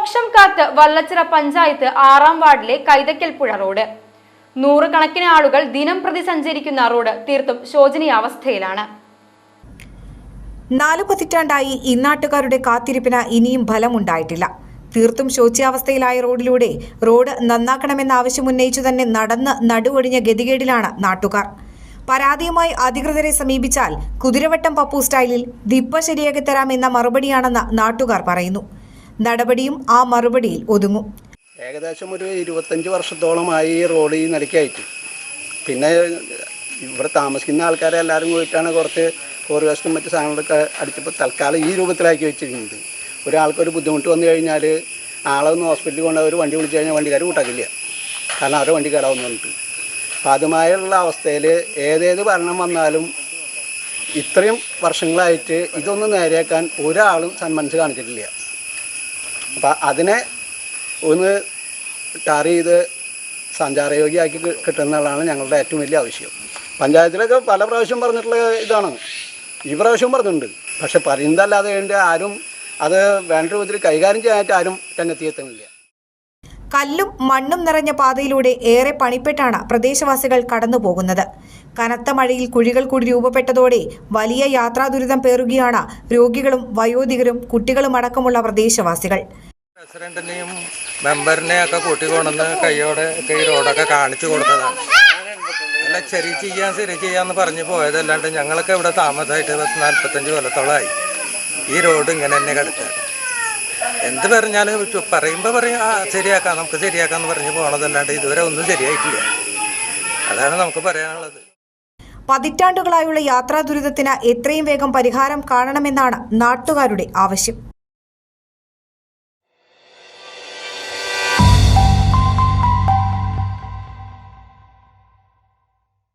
മോക്ഷം കാത്ത് വള്ളച്ചിറ പഞ്ചായത്ത് ആറാം വാർഡിലെ കൈതക്കൽ പുഴ റോഡ്. നൂറുകണക്കിന് ആളുകൾ ദിനം പ്രതി സഞ്ചരിക്കുന്ന റോഡ് തീർത്തും ശോചനീയാവസ്ഥയിലാണ് നാലു പതിറ്റാണ്ടായി ഇന്നാട്ടുകാരുടെ കാത്തിരിപ്പിന് ഇനിയും ഫലമുണ്ടായിട്ടില്ല. തീർത്തും ശോച്യാവസ്ഥയിലായ റോഡിലൂടെ റോഡ് നന്നാക്കണമെന്ന ആവശ്യം ഉന്നയിച്ചു തന്നെ നടന്ന് നടുവൊടിഞ്ഞ ഗതികേടിലാണ് നാട്ടുകാർ. പരാതിയുമായി അധികൃതരെ സമീപിച്ചാൽ കുതിരവട്ടം പപ്പു സ്റ്റൈലിൽ ദിപ്പ ശരിയാക്കി തരാമെന്ന മറുപടിയാണെന്ന് നാട്ടുകാർ പറയുന്നു. നടപടിയും ആ മറുപടിയിൽ ഒതുങ്ങും. ഏകദേശം ഒരു ഇരുപത്തഞ്ച് വർഷത്തോളമായി റോഡ് ഈ നിലയ്ക്കായിട്ട് പിന്നെ ഇവിടെ താമസിക്കുന്ന ആൾക്കാരെ എല്ലാവരും പോയിട്ടാണ് കുറച്ച് കോറി വേസ്റ്റും മറ്റു സാധനങ്ങളൊക്കെ അടിച്ചപ്പോൾ തൽക്കാലം ഈ രൂപത്തിലാക്കി വെച്ചിരിക്കുന്നത്. ഒരാൾക്കൊരു ബുദ്ധിമുട്ട് വന്നു കഴിഞ്ഞാൽ ഒന്ന് ഹോസ്പിറ്റലിൽ കൊണ്ട് ഒരു വണ്ടി വിളിച്ചു കഴിഞ്ഞാൽ വണ്ടിക്കാർ കൂട്ടാക്കില്ല. കാരണം അവരുടെ വണ്ടി കേടാവുന്നു പറഞ്ഞിട്ട്. അപ്പോൾ അതുമായുള്ള അവസ്ഥയിൽ ഏതേത് ഭരണം വന്നാലും ഇത്രയും വർഷങ്ങളായിട്ട് ഇതൊന്നും നേരെയാക്കാൻ ഒരാളും സന്മനസ് കാണിച്ചിട്ടില്ല. അപ്പം അതിനെ ഒന്ന് ടാർ ചെയ്ത് സഞ്ചാരയോഗ്യമാക്കി കിട്ടുന്നതാണ് ഞങ്ങളുടെ ഏറ്റവും വലിയ ആവശ്യം. പഞ്ചായത്തിലൊക്കെ പല പ്രാവശ്യം പറഞ്ഞിട്ടുള്ള ഇതാണ്. ഈ പ്രാവശ്യം പറഞ്ഞിട്ടുണ്ട്. പക്ഷെ പറയുന്നതല്ലാതെ വേണ്ടി ആരും അത് വേണ്ട രൂപത്തിൽ കൈകാര്യം ചെയ്യാനായിട്ട് ആരും രംഗത്തെത്തുന്നില്ല കല്ലും മണ്ണും നിറഞ്ഞ പാതയിലൂടെ ഏറെ പണിപ്പെട്ടാണ് പ്രദേശവാസികൾ കടന്നുപോകുന്നത്. കനത്ത മഴയിൽ കുഴികൾ കൂടി രൂപപ്പെട്ടതോടെ വലിയ യാത്രാ ദുരിതം പേറുകയാണ് രോഗികളും വയോധികരും കുട്ടികളും അടക്കമുള്ള പ്രദേശവാസികൾ. പ്രസിഡന്റിനെയും മെമ്പറിനെയൊക്കെ കൂട്ടിക്കൊണ്ടെന്ന് കൈയോടെ കൈ റോഡൊക്കെ കാണിച്ചു കൊടുത്തതാണ് അല്ല ചെറിയ ചെയ്യാൻ ചെറിയ ചെയ്യാന്ന് പറഞ്ഞു പോയതല്ലാണ്ട് ഞങ്ങളൊക്കെ ഇവിടെ താമസമായിട്ട് പത്ത് നാൽപ്പത്തഞ്ച് കൊല്ലത്തോളമായി. ഈ റോഡ് ഇങ്ങനെ തന്നെ കിടക്കുക. എന്ത് പറഞ്ഞാലും പറയുമ്പോൾ പറയും ആ ശരിയാക്കാം നമുക്ക് ശരിയാക്കാന്ന് പറഞ്ഞ് പോണതല്ലാണ്ട് ഇതുവരെ ഒന്നും ശരിയായിട്ടില്ല. അതാണ് നമുക്ക് പറയാനുള്ളത്. പതിറ്റാണ്ടുകളായുള്ള യാത്രാ ദുരിതത്തിന് എത്രയും വേഗം പരിഹാരം കാണണമെന്നാണ് നാട്ടുകാരുടെ ആവശ്യം.